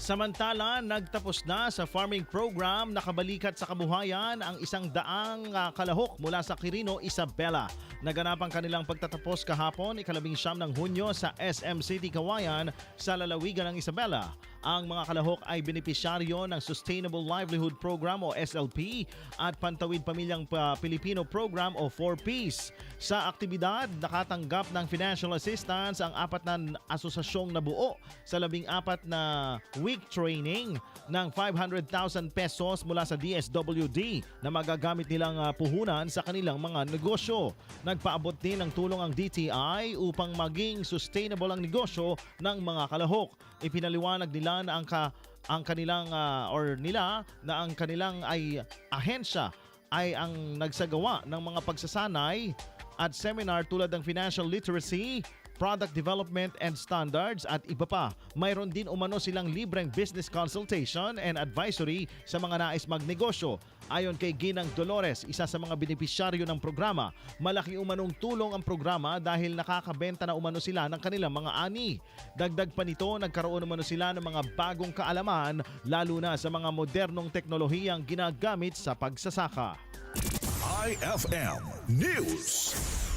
Samantala, nagtapos na sa farming program nakabalikat sa kabuhayan ang isang daang ah, kalahok mula sa Quirino, Isabela. Naganap ang kanilang pagtatapos kahapon, ikalabing siyam ng Hunyo sa SM City, Kawayan sa lalawigan ng Isabela. Ang mga kalahok ay benepisyaryo ng Sustainable Livelihood Program o SLP at Pantawid Pamilyang Pa- Pilipino Program o 4Ps. Sa aktibidad, nakatanggap ng financial assistance ang apat na asosasyong nabuo sa labing apat na week training ng 500,000 pesos mula sa DSWD na magagamit nilang ah, puhunan sa kanilang mga negosyo. Nagpaabot din ng tulong ang DTI upang maging sustainable ang negosyo ng mga kalahok. Ipinaliwanag nila na ang ka, ang kanilang ah, or nila na ang kanilang ay ahensya ay ang nagsagawa ng mga pagsasanay at seminar tulad ng financial literacy, product development and standards at iba pa. Mayroon din umano silang libreng business consultation and advisory sa mga nais magnegosyo. Ayon kay Ginang Dolores, isa sa mga benepisyaryo ng programa, malaki umanong tulong ang programa dahil nakakabenta na umano sila ng kanilang mga ani. Dagdag pa nito, nagkaroon umano sila ng mga bagong kaalaman lalo na sa mga modernong teknolohiyang ginagamit sa pagsasaka. IFM News.